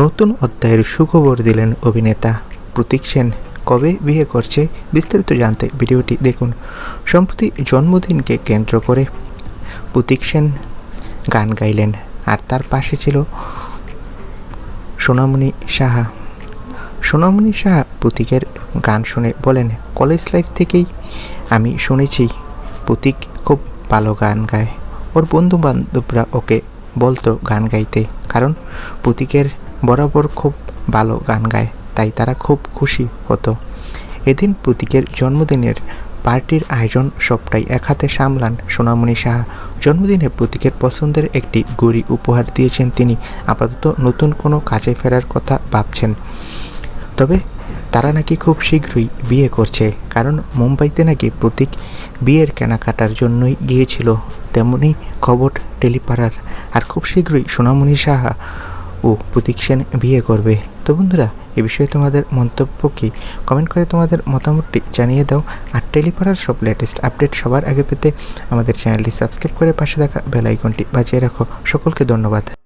নতুন অধ্যায়ের সুখবর দিলেন অভিনেতা। প্রতীক সেন, কবে বিয়ে করছে বিস্তারিত জানতে ভিডিওটি দেখুন। সম্প্রতি জন্মদিনকে কেন্দ্র করে প্রতীক সেন গান গাইলেন, আর তার পাশে ছিল সোনামণি সাহা। সোনামণি সাহা প্রতীকের গান শুনে বলেন, কলেজ লাইফ থেকেই আমি শুনেছি, প্রতীক খুব ভালো গান গায়। ওর বন্ধু বান্ধবরা ওকে বলতো গান গাইতে, কারণ প্রতীকের বরাবর খুব ভালো গান গায়, তাই তারা খুব খুশি হতো। এদিন প্রতীকের জন্মদিনের পার্টির আয়োজন সবটাই এক হাতে সামলান সোনামণি সাহা। জন্মদিনে প্রতীকের পছন্দের একটি গড়ি উপহার দিয়েছেন তিনি। আপাতত নতুন কোনো কাজে ফেরার কথা ভাবছেন। তবে তারা নাকি খুব শীঘ্রই বিয়ে করছে, কারণ মুম্বাইতে নাকি প্রতীক বিয়ের কেনাকাটার জন্যই গিয়েছিল, তেমনি খবর টেলিপাড়ার। আর খুব শীঘ্রই সোনামণি সাহা ও প্রতীক সেন বিয়ে করবে। তো বন্ধুরা, এ বিষয়ে তোমাদের মন্তব্য কি? কমেন্ট করে তোমাদের মতামতটি জানিয়ে দাও। আর টেলিপাড়ার সব লেটেস্ট আপডেট সবার আগে পেতে আমাদের চ্যানেলটি সাবস্ক্রাইব করে পাশে থাকা বেল আইকনটি বাজিয়ে রাখো। সকলকে ধন্যবাদ।